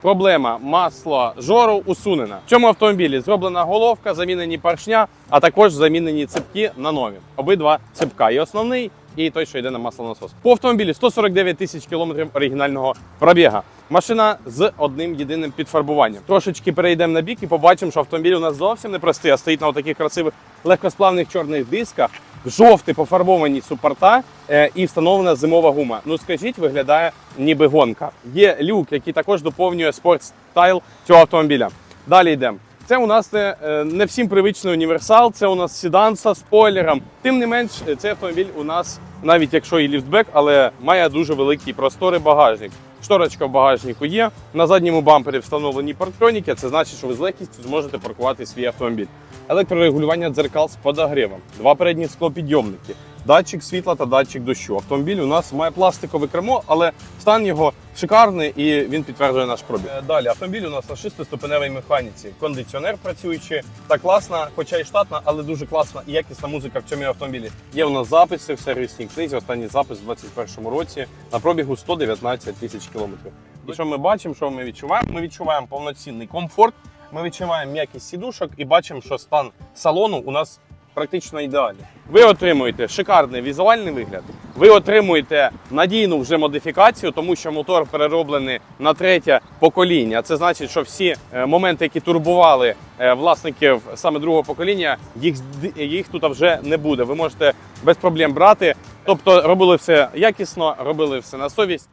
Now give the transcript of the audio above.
Проблема масло жору усунена. В цьому автомобілі зроблена головка, замінені поршня, а також замінені цепки на нові. Обидва цепка. І основний, і той, що йде на маслонасос. По автомобілі 149 тисяч кілометрів оригінального пробіга. Машина з одним єдиним підфарбуванням. Трошечки перейдемо на бік і побачимо, що автомобіль у нас зовсім не простий, а стоїть на таких красивих легкосплавних чорних дисках. Жовті пофарбовані супорта е, і встановлена зимова гума. Ну скажіть, виглядає ніби гонка. Є люк, який також доповнює спортстайл цього автомобіля. Далі йдемо. Це у нас не, е, не всім привичний універсал, це у нас седан зі спойлером. Тим не менш, е, цей автомобіль у нас, навіть якщо і ліфтбек, але має дуже великий просторий багажник. Шторочка в багажнику є. На задньому бампері встановлені парктроніки. Це значить, що ви з легкістю зможете паркувати свій автомобіль. Електрорегулювання дзеркал з подогрівом, два передні склопідйомники, датчик світла та датчик дощу. Автомобіль у нас має пластикове кермо, але стан його шикарний і він підтверджує наш пробіг. Е, Далі автомобіль у нас на шестиступеневій механіці. Кондиціонер працюючий та класна, хоча й штатна, але дуже класна і якісна музика в цьому автомобілі. Є у нас записи в сервісній книзі. Останній запис у 2021 році на пробігу 119 тисяч кілометрів. І що ми бачимо, що ми відчуваємо? Ми відчуваємо повноцінний комфорт. Ми відчуваємо м'якість сідушок і бачимо, що стан салону у нас практично ідеальний. Ви отримуєте шикарний візуальний вигляд. Ви отримуєте надійну вже модифікацію, тому що мотор перероблений на третє покоління. Це значить, що всі е, моменти, які турбували е, власників саме другого покоління, їх їх тут вже не буде. Ви можете без проблем брати. Тобто робили все якісно, робили все на совість.